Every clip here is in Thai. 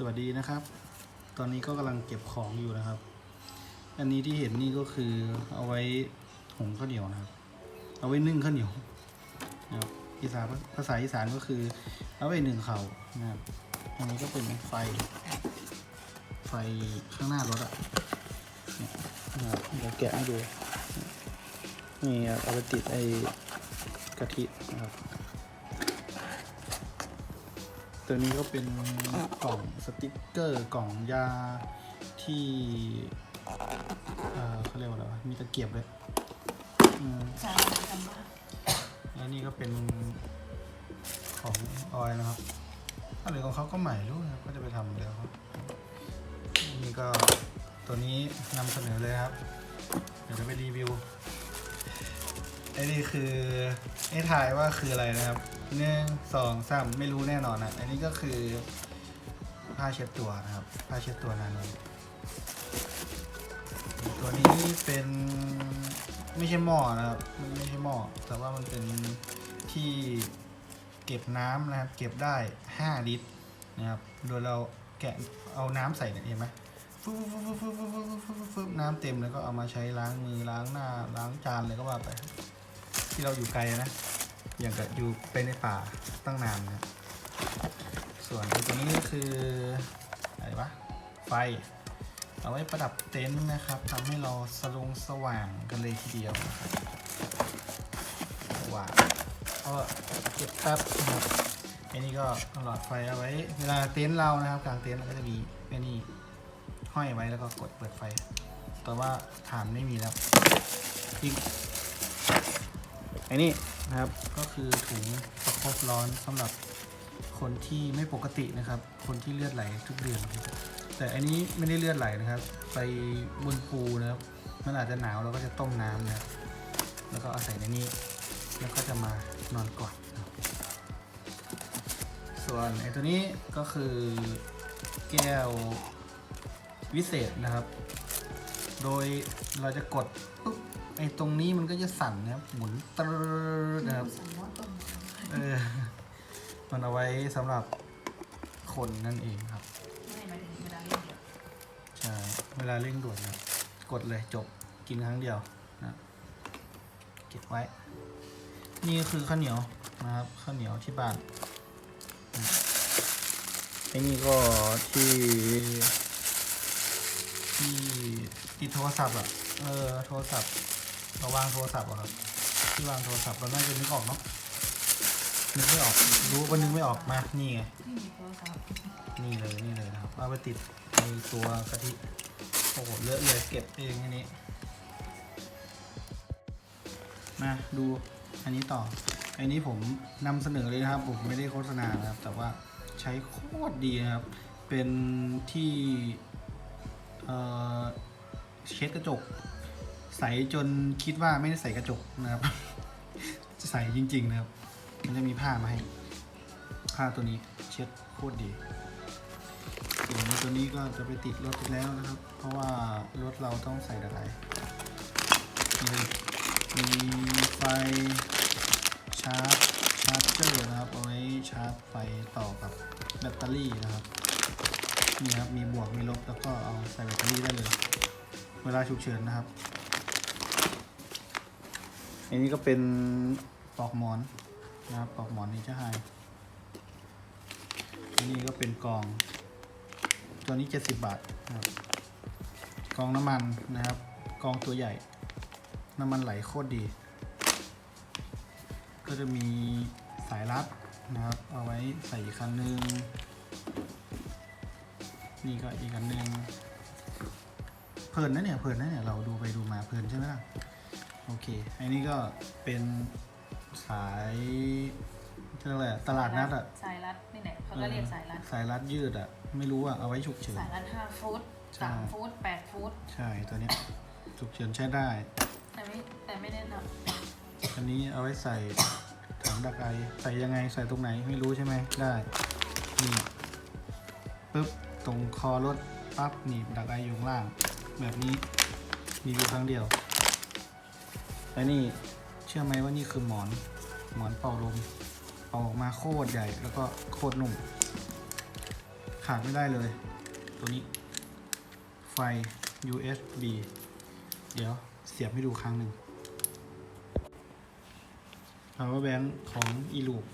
สวัสดีนะครับ ตอนนี้ก็กำลังเก็บของอยู่นะครับ อันนี้ที่เห็นนี่ก็คือเอาไว้หุงข้าวเหนียวนะครับ เอาไว้นึ่งข้าวเหนียวนะครับอีสานภาษาอีสานก็คือ เอาไว้นึ่งเขานะครับอันนี้ก็เป็นไฟ ไฟข้างหน้ารถอะเนี่ยนะครับเดี๋ยวแกะให้ดูนี่ครับเอาไปติดไอ้กะทินะครับ ตัวนี้ก็เป็นกล่องสติกเกอร์กล่องยาที่เอ่อเขาเรียกว่าอะไรวะมีตะเกียบเลยอืมใช่ทำบ้านแล้วนี่ก็เป็นของออยนะครับอะไรของเขาก็ใหม่รู้นะครับก็จะไปทำแล้วครับนี่ก็ตัวนี้นำเสนอเลยครับ เดี๋ยวจะไปรีวิวไอ้นี่คือไอ้ถ่ายว่าคืออะไรนะครับ หนึ่งสองสามไม่รู้แน่นอนนะอันนี้ก็คือผ้าเช็ดตัวนะครับ ผ้าเช็ดตัวนานนตัวนี้เป็นไม่ใช่หม้อนะครับมันไม่ใช่หม้อแต่ว่ามันเป็นที่เก็บน้ำนะครับ เก็บได้ 5 ลิตรนะครับ โดยเราแกะเอาน้ำใส่เนี่ยเห็นไหมฟึบฟึบฟึบฟึบฟึบฟึบฟึบฟึบฟึบน้ำเต็มแล้วก็เอามาใช้ล้างมือล้างหน้าล้างจานเลยก็ว่าไป ที่เราอยู่ไกลนะ อย่างกับอยู่ไปในป่าตั้งนานนะส่วนอ้ตัวนี้ก็คืออะไรวะไฟ เอาไว้ประดับเต็นท์นะครับทำให้เราสลงสว่างกันเลยทีเดียวนะครับสว่างก็เก็บแป๊บนะครับอ้นี่ก็หลอดไฟเอาไว้ เวลาเต็นท์เรานะครับกลางเต็นท์เราก็จะมีอ้นี่ห้อยไว้แล้วก็กดเปิดไฟ แต่ว่าฐานไม่มีแล้วอีกไอ้นี่ะครับ ก็คือถุงประคบร้อนสำหรับคนที่ไม่ปกตินะครับ คนที่เลือดไหลทุกเดือนแต่อันนี้ไม่ได้เลือดไหลนะครับ ไปบนภูนะครับมันอาจจะหนาวเราก็จะต้มน้ำนะครับแล้วก็เอาใส่ในนี้ แล้วก็จะมานอนกอดนส่วนไอ้ตัวนี้ก็คือแก้ววิเศษนะครับ โดยเราจะกดปุ๊บ ไอ้ตรงนี้มันก็จะสั่นนะครับหมุนตรดนะครับสั่งว่าต้มเออ มันเอาไว้สำหรับคนนั่นเองครับ ไม่หมายถึงเวลาเล่นเดียวใช่ เวลาเร่งด่วนนะกดเลยจบกินครั้งเดียวนะเก็บไว้ นี่คือข้าวเหนียวนะครับข้าวเหนียวที่บ้านไอ้นี่ก็ที่ที่ติดโทรศัพท์อะเออโทรศัพท์ เราวางโทรศัพท์อะครับ ที่วางโทรศัพท์เราน่าจะนึกออกเนาะนึกไม่ออก รู้ว่านึกไม่ออกมา นี่ไง นี่เลย นี่เลยนะครับ เอาไปติดในตัวกะทิ โอ้โห เลอะเลยเก็บเองอันนี้ มาดูอันนี้ต่อ อันนี้ผมนำเสนอเลยนะครับ ผมไม่ได้โฆษณานะครับ แต่ว่าใช้โคตรดีนะครับ เป็นที่เเช็ดกระจก ใสจนคิดว่าไม่ได้ใส่กระจกนะครับใสจริง ๆ นะครับ มันจะมีผ้ามาให้ ผ้าตัวนี้เช็ดโคตรดีส่วนตัวนี้ก็จะไปติดรถอีกแล้วนะครับ เพราะว่ารถเราต้องใส่อะไรนี่มีไฟชาร์จชาร์จเจอร์นะครับเอาไว้ชาร์จไฟต่อกับแบตเตอรี่นะครับนี่ครับมีบวกมีลบแล้วก็เอาใส่แบตเตอรี่ได้เลย เวลาฉุกเฉินนะครับ อันนี้ก็เป็นปลอกหมอนนะครับปลอกหมอนนี่จะให้อันนี้ก็เป็นกอง ตัวนี้ 70 บาทนะครับกองน้ำมันนะครับ กองตัวใหญ่ น้ำมันไหลโคตรดี ก็จะมีสายรัดนะครับ เอาไว้ใส่อีกคันนึง นี่ก็อีกคันนึงเพลินนะเนี่ยเพลินนะเนี่ยเราดูไปดูมาเพลินใช่ไหมล่ะ โอเค อันนี้ก็เป็นสายเรียกอะไรอะตลาดนัดอะสายรัดนี่แหละเขาก็เรียกสายรัด สายรัดยืดอะไม่รู้อะเอาไว้ฉุกเฉิน สายรัดห้าฟุตใช่สามฟุตแปดฟุต ใช่ตัวเนี้ยฉุกเฉินใช้ได้ แต่ไม่แต่ไม่แนะนอันนี้เอาไว้ใส่ถังดักไอใส่ยังไงใส่ตรงไหนไม่รู้ใช่ไหมได้นี่ปึ๊บตรงคอรถปั๊บหนีบดักไออยู่ข้างล่าง แบบนี้มีอยู่ครั้งเดียว และนี่เชื่อไหมว่านี่คือหมอนหมอนเป่าลมเป่าออกมาโคตรใหญ่ แล้วก็โคตรนุ่ม ขาดไม่ได้เลย ตัวนี้ ไฟ USB เดี๋ยวเสียบให้ดูครั้งหนึ่ง power bank ของ e l o o p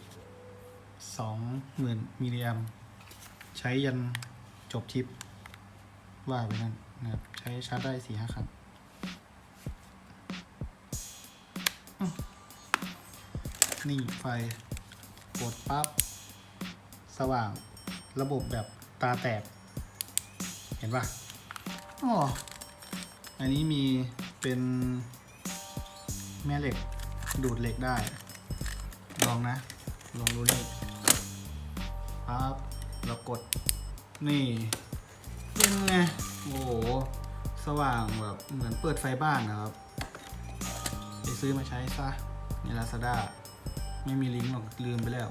20,000มิลลิแอมใช้ยันจบทริป ว่าไปนั่นนะครับ ใช้ชาร์จได้สี่ห้าครั้ง นี่ไฟกดปั๊บ สว่างระบบแบบตาแตก เห็นปะอ๋อ อันนี้มีเป็นแม่เหล็กดูดเหล็กได้ ลองนะ ลองดูนี่ปั๊บเรากด นี่เป็นไง โอ้โห สว่างแบบเหมือนเปิดไฟบ้านนะครับ ไปซื้อมาใช้ซะใน Lazada ไม่มีลิงก์หรอกลืมไปแล้ว